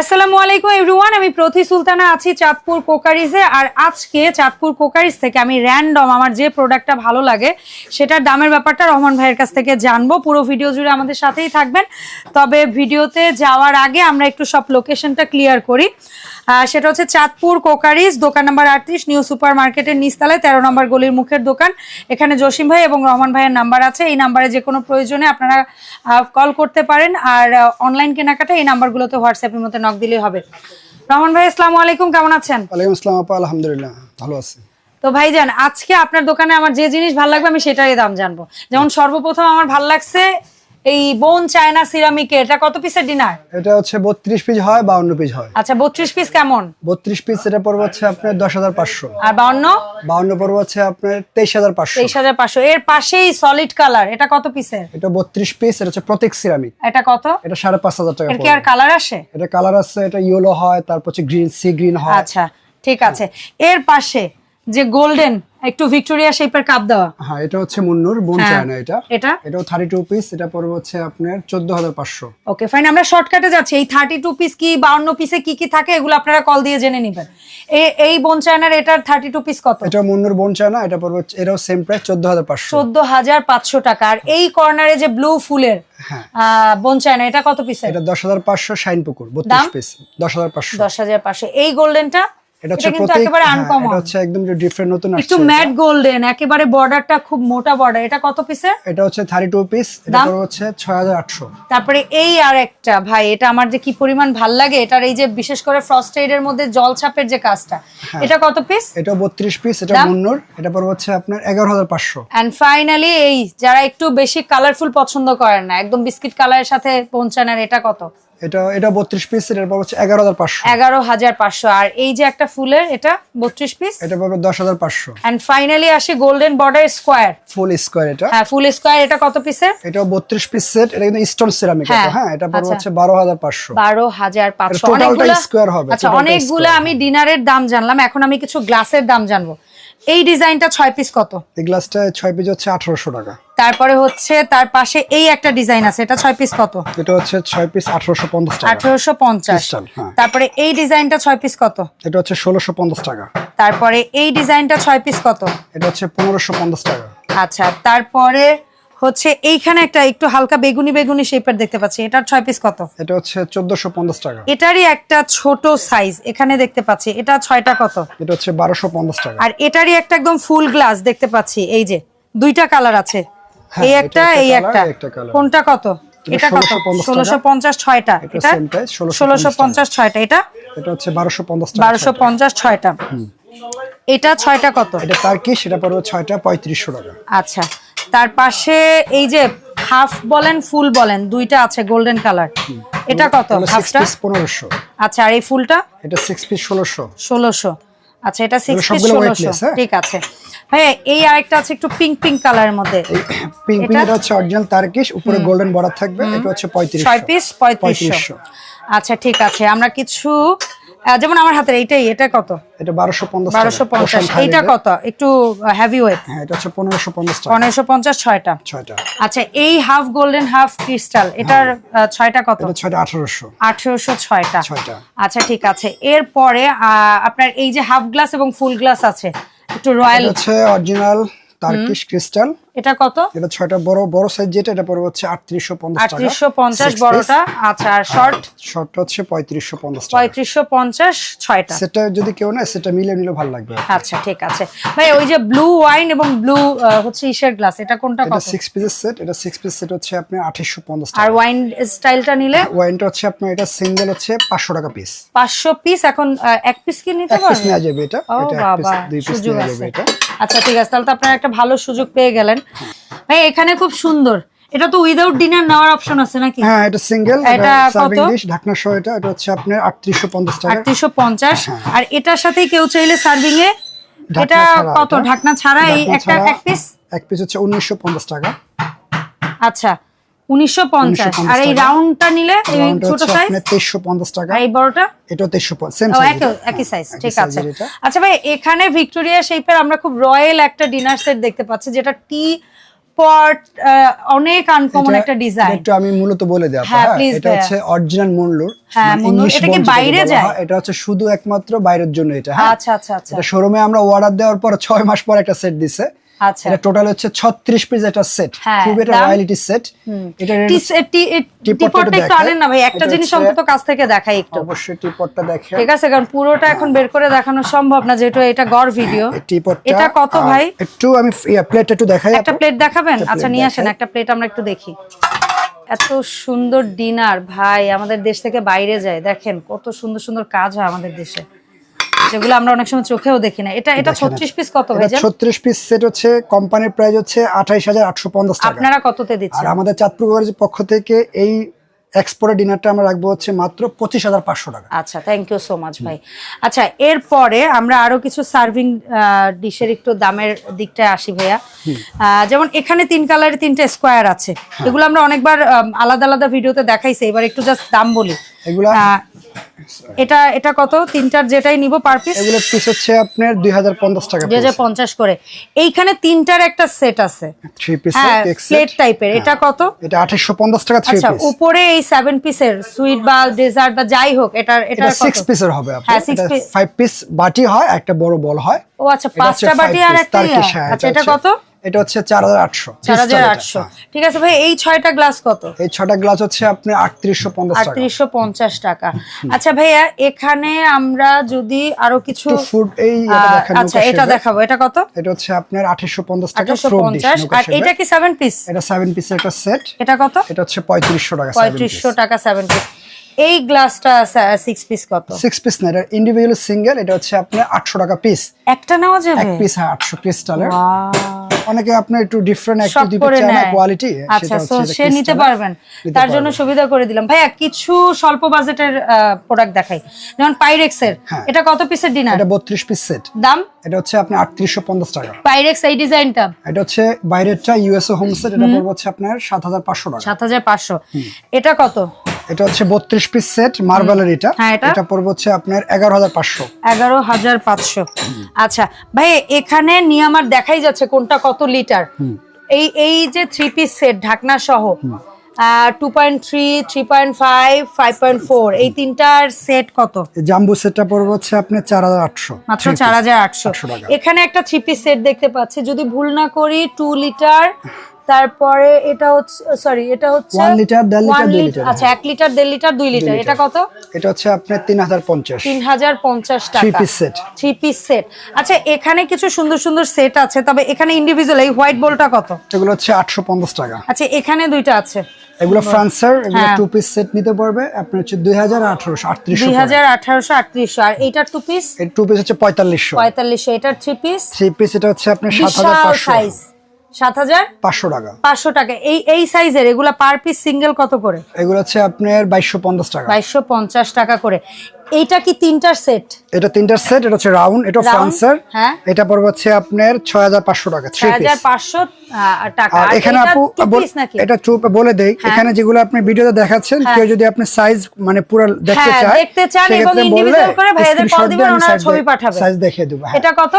আসসালামু আলাইকুম এভরিওয়ান আমি প্রতি সুলতানা আছি চাঁদপুর কোকারিজে, আর আজকে চাঁদপুর কোকারিজ থেকে আমি র্যান্ডম আমার যে প্রোডাক্টটা ভালো লাগে, সেটার দামের ব্যাপারটা রহমান ভাইয়ের কাছ থেকে জানব। পুরো ভিডিও জুড়ে আমাদের সাথেই থাকবেন। তবে ভিডিওতে যাওয়ার আগে আমরা একটু সব লোকেশনটা ক্লিয়ার করি। সেটা হচ্ছে চাঁদপুর কোকারিজ দোকান নাম্বার আটত্রিশ নিউ সুপার মার্কেটের নিচতলায় তেরো নম্বর গলির মুখের দোকান। এখানে জসিম ভাই এবং রহমান ভাইয়ের নাম্বার আছে। এই নাম্বারে যে কোনো প্রয়োজনে আপনারা কল করতে পারেন। আর অনলাইন কেনাকাটা এই নাম্বারগুলোতে হোয়াটসঅ্যাপের মধ্যে নক দিলেই হবে। রহমান ভাই আসসালামু আলাইকুম কেমন আছেন? ওয়ালাইকুম আসসালাম আপা আলহামদুলিল্লাহ ভালো আছি। তো ভাইজান আজকে আপনার দোকানে আমার যে জিনিস ভালো লাগবে আমি সেটারই দাম জানব। যেমন সর্বপ্রথম আমার ভালো লাগছে এই বোন চায়না সিরামিকের এটা কত পিসের ডিনার এটা হচ্ছে বত্রিশ পিস হয় বাউন্ন পিস হয়। আচ্ছা বত্রিশ পিস কেমন? বত্রিশ পিস এটা পড়বে হচ্ছে আপনার দশ হাজার পাঁচশো। আর বাউন্ন? বাউন্ন পড়বে হচ্ছে আপনার তেইশ হাজার পাঁচশো। তেইশ হাজার পাঁচশো। এর পাশেই সলিড কালার এটা কত পিসের এটা বত্রিশ পিস এটা হচ্ছে প্রত্যেক সিরামিক এটা কত? এটা সাড়ে পাঁচ হাজার টাকা এর কি আর কালার আসে? এটা কালার আছে এটা ইয়েলো হয় তারপর হচ্ছে গ্রিন সি গ্রিন হয়। আচ্ছা ঠিক আছে। এর পাশে যে গোল্ডেন একটু ভিক্টোরিয়া শেপের কাপ দেওয়া। হ্যাঁ এটা হচ্ছে মুন্নুর বোন হ্যাঁ। চায় না এটা। এটা? এটাও থার্টি টু পিস এটা পড়বে হচ্ছে আপনার চোদ্দ হাজার পাঁচশো। ওকে ফাইন আমরা শর্টকাটে যাচ্ছি। এই থার্টি টু পিস কি বাউন্ন পিসে কি কি থাকে এগুলো আপনারা কল দিয়ে জেনে নেবেন। এ- এই বোন চায়নার এটার থার্টি টু পিস কত? এটা মুন্নুর বোন চায় না এটা পড়বে এটাও সেম প্রাইস চোদ্দ হাজার পাঁচশো। চোদ্দ হাজার পাঁচশো টাকা। আর এই কর্নারে যে ব্লু ফুলের হ্যাঁ। বোন চায়না এটা কত পিস এটা দশ হাজার পাঁচশো শাইন পুকুর দাম? বত্রিশ পিস দশ হাজার পাঁচশো। দশ হাজার পাঁচশো। এই গোল্ডেনটা এটা এটা হচ্ছে একেবারে হ্যাঁ, আনকমন এটা হচ্ছে একদম ডিফারেন্ট নতুন একটু ম্যাট গোল্ডেন একেবারে বর্ডারটা খুব মোটা বর্ডার এটা কত পিসের এটা হচ্ছে থার্টি টু পিস এটা হচ্ছে ছয় হাজার আটশো। তারপরে এই আর একটা ভাই এটা আমার যে কি পরিমাণ ভালো লাগে এটার এই যে বিশেষ করে ফ্রস্টেড এর মধ্যে জল ছাপের যে কাজটা এটা কত পিস এটা বত্রিশ পিস এটা হচ্ছে আপনার এগারো হাজার পাঁচশো। অ্যান্ড ফাইনালি এই যারা একটু বেশি কালারফুল পছন্দ করেন না একদম বিস্কিট কালারের সাথে পৌঁছানোর এটা কত? এটা এটা বত্রিশ পিস এটা পড়বে হচ্ছে এগারো হাজার পাঁচশো। এগারো হাজার পাঁচশো। আর এই যে একটা ফুলের এটা বত্রিশ পিস এটা পড়বে দশ হাজার পাঁচশো। অ্যান্ড ফাইনালি আসি golden border square full square এটা। হ্যাঁ ফুল স্কোয়ার এটা কত পিসের এটা বত্রিশ পিস সেট এটা কিন্তু স্টোন সিরামিক হ্যাঁ, হ্যাঁ এটা পড়বে আচ্ছা। হচ্ছে বারো হাজার পাঁচশো। বারো হাজার পাঁচশো। এটা totalটা অনেকগুলা square হবে, আচ্ছা অনেকগুলা। আমি ডিনারের দাম জানলাম এখন আমি কিছু গ্লাসের দাম জানব। এই ডিজাইনটা ছয় পিস কত? এই গ্লাসটা ছয় পিস হচ্ছে আঠারোশো টাকা। তারপরে হচ্ছে তার পাশে এই একটা ডিজাইন আছে এটা ছয় পিস কত? এটা হচ্ছে ছয় পিস আঠারোশো পঞ্চাশ টাকা। আঠারোশো পঞ্চাশ। হ্যাঁ। তারপরে এই ডিজাইনটা ছয় পিস কত? এটা হচ্ছে ষোলোশো পঞ্চাশ টাকা। তারপরে এই ডিজাইনটা ছয় পিস কত? এটা হচ্ছে পনেরোশো পঞ্চাশ টাকা। আচ্ছা তারপরে হচ্ছে এইখানে একটা একটু হালকা বেগুনি বেগুনি শেপের দেখতে পাচ্ছি এটার ছয় পিস কত? এটা হচ্ছে চোদ্দশো পঞ্চাশ টাকা। এটারই একটা ছোট সাইজ এখানে দেখতে পাচ্ছি এটা ছয়টা কত? এটা হচ্ছে বারোশো পঞ্চাশ টাকা। আর এটারই একটা একদম ফুল গ্লাস দেখতে পাচ্ছি এই যে দুইটা কালার আছে। এই এটা একটা এই একটা। কোনটা কত? এটা কত? 1650 ছয়টা। এটা এটা same price, 1650 ছয়টা। এটা? এটা হচ্ছে বারোশো পঞ্চাশ টাকা। বারোশো পঞ্চাশ ছয়টা। এটা ছয়টা কত? এটা তার্কি সেটা পড়বে ছয়টা পঁয়ত্রিশশো টাকা। আচ্ছা। তার পাশে এই যে হাফ বলেন ফুল বলেন দুইটা আছে গোল্ডেন কালার। এটা কত? হাফটা? পিস পনেরোশো। আচ্ছা আর এই ফুলটা? এটা সিক্স পিস ষোলোশো। ষোলোশো। আচ্ছা এটা 6 পিস সবগুলো ষোলোশো। weightless, হ্যাঁ? ঠিক আছে। হ্যাঁ এই আরেকটা আছে একটু পিঙ্ক পিঙ্ক কালারের মধ্যে। পিঙ্ক পিঙ্ক এটা? হচ্ছে অরিজিনাল তার্কিশ উপরে গোল্ডেন বর্ডার থাকবে এটা হচ্ছে পঁয়ত্রিশ ছয় পিস পঁয়ত্রিশশো। আচ্ছা ঠিক আছে। আমরা কিছু যেমন আমার হাতের এইটাই এটা কত? এটা বারোশো পঞ্চাশ বারোশো পঞ্চাশ। এইটা কত? একটু হেভি ওয়েট হ্যাঁ এটা হচ্ছে পনেরোশো পঞ্চাশ টাকা। পনেরোশো পঞ্চাশ ছয়টা। ছয়টা। আচ্ছা এই হাফ গোল্ডেন হাফ ক্রিস্টাল এটার ছয়টা কত? এটা ছয়টা আঠারোশো। আঠেরোশো ছয়টা। ছয়টা। আচ্ছা ঠিক আছে। এরপরে আহ, আপনার এই যে হাফ গ্লাস এবং ফুল গ্লাস আছে একটু রয়্যাল হচ্ছে অরিজিনাল তার্কিশ ক্রিস্টাল এটা কত? এটা ছয়টা বড় বড় সাইজ যেটা এটা পড়বে হচ্ছে আটত্রিশশো পঞ্চাশ টাকা। আটত্রিশশো পঞ্চাশ বড়টা। আচ্ছা আর শর্ট শর্টটা হচ্ছে পঁয়ত্রিশশো পঞ্চাশ টাকা। পঁয়ত্রিশশো পঞ্চাশ ছয়টা। সেটা যদি কেউ নেয় সেটা মিলে নিলে ভালো লাগবে। আচ্ছা ঠিক আছে। ভাই ওই যে ব্লু ওয়াইন এবং ব্লু হচ্ছে ইসের গ্লাস এটা কোনটা এটা কত? সিক্স পিসের সেট এটা সিক্স পিস সেট হচ্ছে আপনি আঠাশশো পঞ্চাশ আর ওয়াইন স্টাইলটা নিলে? ওয়াইনটা হচ্ছে আপনার এটা সিঙ্গেল হচ্ছে পাঁচশো টাকা পিস পাঁচশো পিস এখন এক পিস কি নিতে এক পিস পারবেন নেওয়া যাবে এটা। এটা এক পিস দুই পিস নেওয়া যাবে এটা। আচ্ছা ঠিক আছে তাহলে তো আপনারা একটা ভালো সুযোগ পেয়ে গেলেন। ভাই এখানে খুব সুন্দর। এটা তো উইদাউট ডিনার নেওয়ার অপশন আছে নাকি? হ্যাঁ এটা সিঙ্গেল এটা সার্ভিং কত? ডিশ ঢাকনা সহ এটা এটা হচ্ছে আপনার আটত্রিশশো পঞ্চাশ টাকা। আটত্রিশশো পঞ্চাশ। হ্যাঁ। আর এটার সাথে কেউ চাইলে সার্ভিং এ? এটা কত? ঢাকনা ছাড়া এই একটা এক পিস এক পিস হচ্ছে উনিশশো পঞ্চাশ টাকা। আচ্ছা। 1950 আর এই। রাউন্ডটা নিলে এই ছোট সাইজ টাকা। এই বড়টা? এটাও তেইশশো সেম সাইজ একই একই সাইজ হ্যাঁ, ঠিক আছে। এটা। আচ্ছা ভাই এখানে ভিক্টোরিয়া শেপের আমরা খুব রয়্যাল একটা ডিনার সেট দেখতে পাচ্ছি যেটা টি পট অনেক আনকমন একটা ডিজাইন একটু আমি মূলত বলে হ্যাঁ, এটা হচ্ছে অরিজিনাল মুনলুর হ্যাঁ, মুন্নুর। এটা কি বাইরে যায়? এটা হচ্ছে শুধু একমাত্র বাইরের জন্য এটা হ্যাঁ। আচ্ছা আচ্ছা আচ্ছা। এটা শোরুমে আমরা অর্ডার দেওয়ার পর ছয় মাস পর একটা সেট দিছে। আচ্ছা। এটা টোটাল হচ্ছে ছত্রিশ পিস একটা সেট হ্যাঁ, খুব এটা রয়্যালিটি সেট এটা টিপটটা একটু আনেন না ভাই একটা জিনিস অন্তত কাছ থেকে দেখাই একটু। অবশ্যই টিপটটা দেখে। ঠিক আছে কারণ পুরোটা এখন বের করে দেখানো সম্ভব না যেহেতু এটা গড় ভিডিও টিপটটা এটা কত ভাই? একটু আমি প্লেট একটু দেখাই একটা প্লেট দেখাবেন? আচ্ছা নিয়ে আসেন একটা প্লেট আমরা একটু দেখি। এত সুন্দর ডিনার ভাই আমাদের দেশ থেকে বাইরে যায় দেখেন কত সুন্দর সুন্দর কাজ হয় আমাদের দেশে। যেগুলো আমরা অনেক সময় চোখেও দেখি না। এটা এটা ছত্রিশ পিস কত ভাই এটা ছত্রিশ পিস সেট হচ্ছে কোম্পানির প্রাইস হচ্ছে আঠাইশ হাজার আটশো পঞ্চাশ টাকা। আপনারা কততে আর দিচ্ছেন আমাদের চাঁদপুর পক্ষ থেকে এই এক্সপোর্টের ডিনারটা আমরা রাখব হচ্ছে মাত্র পঁচিশ হাজার পাঁচশো টাকা। আচ্ছা থ্যাংক ইউ সো মাচ ভাই। আচ্ছা এরপরে আমরা আরও কিছু সার্ভিং ডিশের একটু দামের দিকটায় আসি ভাইয়া। যেমন এখানে তিন কালারের তিনটা স্কোয়ার আছে। হ্যাঁ। এগুলো আমরা অনেকবার আলাদা আলাদা ভিডিওতে দেখাইছি এবার একটু জাস্ট দাম বলি। এগুলো এটা এটা কত? তিনটার যেটাই নিব পার পিস এগুলো পিস হচ্ছে আপনার দুই হাজার পঞ্চাশ টাকা দুই হাজার পঞ্চাশ করে। এইখানে তিনটার একটা সেট আছে। থ্রি পিস হ্যাঁ প্লেট টাইপের এটা কত? এটা আঠাশশো পঞ্চাশ টাকা থ্রি পিস আচ্ছা উপরে এই সেভেন পিসের সুইট বা ডেজার্ট বা যাই হোক এটা এটা সিক্স পিসের হবে হ্যাঁ, six piece। ফাইভ পিস বাটি হয় একটা বড় বল হয়। ও আচ্ছা পাঁচটা বাটি আর একটা। হ্যাঁ, আচ্ছা এটা কত? এটা হচ্ছে চার হাজার আটশো। চার হাজার আটশো। ঠিক আছে ভাই এই ছয়টা গ্লাস কত? এই ছটা গ্লাস হচ্ছে আপনি আটত্রিশশো পঞ্চাশ টাকা। আটত্রিশশো পঞ্চাশ টাকা। আচ্ছা ভাইয়া এখানে আমরা যদি আরও কিছু ফুড এই এটা আচ্ছা এটা দেখাবো। এটা কত? এটা হচ্ছে আপনার আঠাশশো পঞ্চাশ টাকা আর এটা কি সেভেন পিস এটা সেভেন পিসের একটা সেট এটা কত? এটা হচ্ছে পঁয়ত্রিশশো টাকা পঁয়ত্রিশশো টাকা সেভেন পিস এই গ্লাসটা সিক্স পিস কত? সিক্স পিস না এটা ইন্ডিভিজুয়াল সিঙ্গেল এটা হচ্ছে আপনার আটশো টাকা পিস একটা নেওয়া যাবে? এক পিস হ্যাঁ আটশো ক্রিস্টালের Wow. অনেকে আপনার একটু ডিফারেন্ট একটু দিতে চায় না কোয়ালিটি আচ্ছা তো সে নিতে পারবেন। তার জন্য সুবিধা করে দিলাম। ভাইয়া কিছু স্বল্প বাজেটের প্রোডাক্ট দেখাই। যেমন পাইরেক্স এর। হ্যাঁ। এটা কত পিসের ডিনার এটা বত্রিশ পিস সেট দাম? এটা হচ্ছে আপনার আটত্রিশশো পঞ্চাশ টাকা। পাইরেক্স এই ডিজাইনটা এটা হচ্ছে বাইরেরটা ইউএসএ হোম সেট এটা পড়বে হচ্ছে আপনার সাত হাজার পাঁচশো টাকা। সাত হাজার পাঁচশো। এটা কত? এটা হচ্ছে বত্রিশ পিস সেট মার্বেলের এটা। হ্যাঁ, এটা? পড়বে হচ্ছে আপনার এগারো হাজার পাঁচশো। এগারো হাজার পাঁচশো। আচ্ছা ভাই এখানে নিয়ে আমার দেখাই যাচ্ছে কোনটা কত লিটার। এই এই যে থ্রি পিস সেট ঢাকনা সহ two point three three point five five point four এই তিনটার সেট কত? জাম্বু সেটটা পড়বে হচ্ছে মাত্র এখানে একটা থ্রি পিস সেট দেখতে পাচ্ছি। যদি ভুল না করি টু লিটার তারপরে এটা হচ্ছে সরি এটা হচ্ছে One liter, দেড় one liter, দুই lit- liter। আচ্ছা এক লিটার দেড় লিটার দুই লিটার এটা কত? এটা হচ্ছে আপনার তিন হাজার পঞ্চাশ। তিন হাজার পঞ্চাশ থ্রি টাকা piece set three piece set আচ্ছা এখানে কিছু সুন্দর সুন্দর সেট আছে তবে এখানে ইন্ডিভিজুয়াল এই হোয়াইট বোলটা কত? এগুলো হচ্ছে আটশো পঞ্চাশ টাকা। আচ্ছা এখানে দুইটা আছে। এগুলো ফ্রান্সের এগুলো হ্যাঁ। টু পিস সেট নিতে পারবে। আপনার হচ্ছে দুই হাজার আঠারোশো আটত্রিশশো দুই হাজার আঠারোশো আটত্রিশশো। আর এইটার টু পিস এই টু পিস হচ্ছে পঁয়তাল্লিশশো। পঁয়তাল্লিশশো। এটার থ্রি পিস থ্রি পিস এটা হচ্ছে আপনার সাত হাজার বিশাল পাঁচশো। সাইজ সাত হাজার? পাঁচশো টাকা। পাঁচশো টাকা। এই এই সাইজের এগুলা পার পিস সিঙ্গেল কত করে? এগুলো হচ্ছে আপনার বাইশশো পঞ্চাশ টাকা। বাইশশো পঞ্চাশ টাকা করে। এইটা কি তিনটার সেট? এটা তিনটার সেট এটা হচ্ছে রাউন্ড এটা ফ্রান্সের। হ্যাঁ। এটা পড়বে হচ্ছে আপনার ছয় হাজার পাঁচশো টাকা থ্রি ছয় পিস হাজার পাঁচশো টাকা। আর আর এখানে আপু এটা চুপ বলে দেই। এখানে যেগুলো আপনি ভিডিওতে দেখাচ্ছেন কেউ যদি আপনি সাইজ মানে পুরো দেখতে হ্যাঁ, চায় দেখতে চান এবং individual করে ভাইয়াদের call দিবেন, ওনারা ছবি পাঠাবে। সাইজ দেখিয়ে দেবো হ্যাঁ। এটা কত?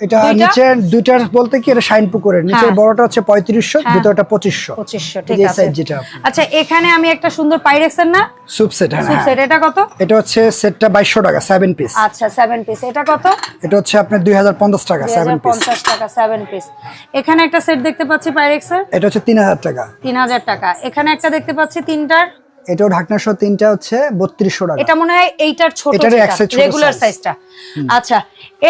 এটা? নিচে দুইটার বলতে কি এটা শাইন পুকুরের নিচের হ্যাঁ। বড়টা হচ্ছে পঁয়ত্রিশশো ভিতরটা পঁচিশশো। পঁচিশশো এই ঠিক আছে। যেটা। আচ্ছা এখানে আমি একটা সুন্দর পাইরেক্সের না? সুপ সেট হ্যাঁ হ্যাঁ। সেট এটা কত? এটা হচ্ছে সেটটা বাইশশো টাকা সেভেন পিস আচ্ছা সেভেন পিস এটা কত? এটা হচ্ছে আপনার দুই হাজার পঞ্চাশ টাকা দুই সেভেন পিস পঞ্চাশ টাকা সেভেন পিস এখানে একটা সেট দেখতে পাচ্ছি পাইরেক্সের এটা হচ্ছে তিন হাজার টাকা। তিন হাজার টাকা। এখানে একটা দেখতে পাচ্ছি তিনটার এটাও ঢাকনা সহ তিনটা হচ্ছে বত্রিশশো টাকা। এটা মনে হয় এইটার ছোট ছোট রেগুলার সাইজটা আচ্ছা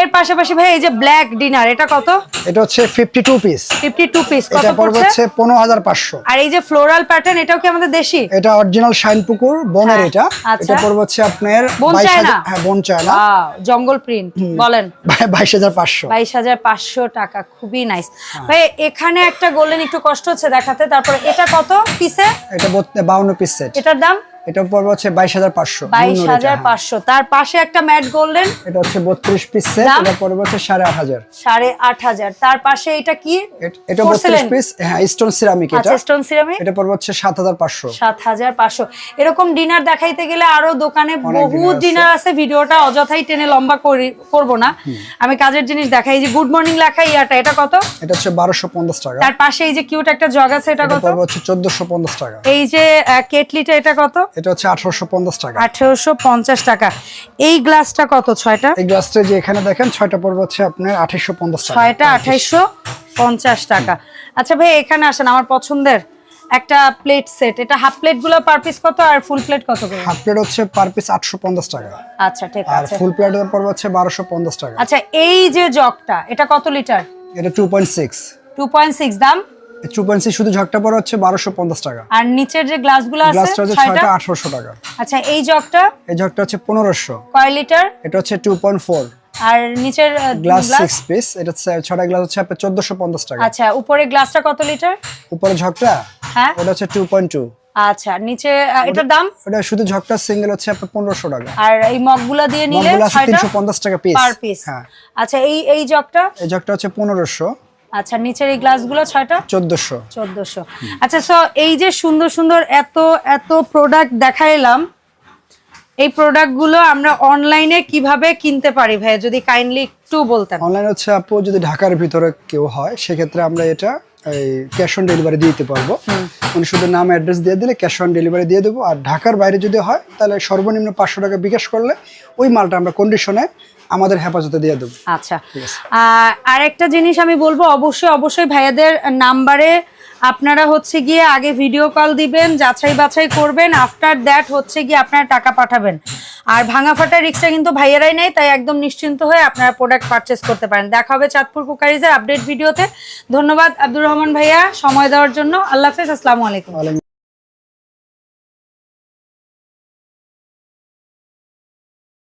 এর পাশাপাশি ভাই এই যে ব্ল্যাক ডিনার এটা কত? এটা হচ্ছে fifty two piece fifty two piece কত পড়ছে? হচ্ছে পনেরো হাজার পাঁচশো। আর এই যে ফ্লোরাল প্যাটার্ন এটাও কি আমাদের দেশি? এটা অরিজিনাল শাইন পুকুর বনের হ্যাঁ, এটা। আচ্ছা। এটা পড়বে হচ্ছে আপনার বন বাইশ চায়না? হাজার হ্যাঁ বন চায়না। জঙ্গল প্রিন্ট বলেন। বাইশ হাজার পাঁচশো। বাইশ হাজার পাঁচশো টাকা খুবই নাইস হ্যাঁ। ভাই এখানে একটা গোল্ডেন একটু কষ্ট হচ্ছে দেখাতে তারপর এটা কত পিসে এটা বাউন্ন পিস সেট এটার দাম এটা পড়বে হচ্ছে বাইশ হাজার পাঁচশো বাইশ হাজার পাঁচশো। তার পাশে একটা ম্যাট গোল্ডেন। এটা হচ্ছে বত্রিশ পিস সেট এটা পড়বে হচ্ছে সাড়ে আট হাজার। সাড়ে আট হাজার। তার পাশে এটা কি? এটা বত্রিশ Porcelain? পিস হ্যাঁ স্টোন সিরামিক এটা। আচ্ছা স্টোন সিরামিক এটা পড়বে হচ্ছে সাত হাজার পাঁচশো। সাত হাজার পাঁচশো। এরকম ডিনার দেখাইতে গেলে আরও দোকানে বহু ডিনার আছে। ভিডিওটা অযথাই টেনে লম্বা করি করব না। আমি কাজের জিনিস দেখাই যে গুড মর্নিং লেখা ইয়াটা এটা কত? এটা হচ্ছে বারোশো পঞ্চাশ টাকা। তার পাশে এই যে কিউট একটা জগ আছে এটা কত? পড়বে হচ্ছে চোদ্দশো পঞ্চাশ টাকা। এই যে কেটলিটা এটা কত? এটা হচ্ছে আঠারোশো পঞ্চাশ টাকা। আঠেরোশো পঞ্চাশ টাকা। এই গ্লাসটা কত ছয়টা? এই গ্লাসটা যে এখানে দেখেন ছয়টা পড়বে হচ্ছে আপনার আঠাইশো পঞ্চাশ টাকা। ছয়টা আঠাইশো পঞ্চাশ টাকা। আচ্ছা ভাই এখানে আসেন আমার পছন্দের একটা প্লেট সেট এটা হাফ প্লেটগুলো পার পিস কত আর ফুল প্লেট কত করে? হাফ প্লেট হচ্ছে পার পিস আটশো পঞ্চাশ টাকা। আচ্ছা ঠিক আর আছে। ফুল প্লেট পড়বে হচ্ছে বারোশো পঞ্চাশ টাকা। আচ্ছা এই যে জগটা এটা কত লিটার এটা two point six two point six দাম? টু শুধু ঝকটা পড়ে হচ্ছে বারোশো পঞ্চাশ টাকা। আর নিচের যে গ্লাসগুলো আছে গ্লাসটা হচ্ছে ছয়টা? ছয়টা আঠারোশো টাকা। আচ্ছা এই জগটা? এই ঝকটা হচ্ছে পনেরোশো। কয় লিটার এটা হচ্ছে টু পয়েন্ট ফোর আর নিচের গ্লাস গ্লাস সিক্স পিস এটা ছটা গ্লাস হচ্ছে আপনার চোদ্দশো পঞ্চাশ টাকা। আচ্ছা উপরে গ্লাসটা কত লিটার উপরে ঝকটা? হ্যাঁ। ওটা হচ্ছে টু পয়েন্ট টু আচ্ছা নিচে এটার দাম? ওটা শুধু ঝকটা সিঙ্গেল হচ্ছে আপনার পনেরোশো টাকা। আর এই মগগুলা দিয়ে নিলে মগগুলো আছে ছয়টা? তিনশো পঞ্চাশ টাকা পিস পার পিস হ্যাঁ। আচ্ছা এই এই জগটা? এই ঝকটা হচ্ছে পনেরোশো। আচ্ছা নিচের এই গ্লাসগুলো ছয়টা? চোদ্দশো। চোদ্দশো। আচ্ছা সো এই যে সুন্দর সুন্দর এত এত প্রোডাক্ট দেখাইলাম এই প্রোডাক্টগুলো আমরা অনলাইনে কীভাবে কিনতে পারি ভাই যদি কাইন্ডলি একটু বলতেন। অনলাইন হচ্ছে আপু যদি ঢাকার ভিতরে কেউ হয় সেক্ষেত্রে আমরা এটা এই ক্যাশ অন ডেলিভারি দিতে পারব। উনি শুধু নাম অ্যাড্রেস দিয়ে দিলে ক্যাশ অন ডেলিভারি দিয়ে দেবো। আর ঢাকার বাইরে যদি হয় তাহলে সর্বনিম্ন পাঁচশো টাকা বিকাশ করলে ওই মালটা আমরা কন্ডিশনে আমাদের হেফাজতে দিয়ে দেবো। আচ্ছা। আর একটা জিনিস আমি বলব অবশ্যই অবশ্যই ভাইয়াদের নাম্বারে আপনারা হচ্ছে গিয়ে আগে ভিডিও কল দিবেন যাচাই বাছাই করবেন আফটার দ্যাট হচ্ছে গিয়ে আপনারা টাকা পাঠাবেন। আর ভাঙা ফাটা রিক্সা কিন্তু ভাইয়েরাই নেই তাই একদম নিশ্চিন্ত হয়ে আপনারা প্রোডাক্ট পারচেস করতে পারেন। দেখা হবে চাঁদপুর কুকারিজের আপডেট ভিডিওতে ধন্যবাদ আব্দুর রহমান ভাইয়া সময় দেওয়ার জন্য। আল্লাহ হাফেজ আসসালামু আলাইকুম।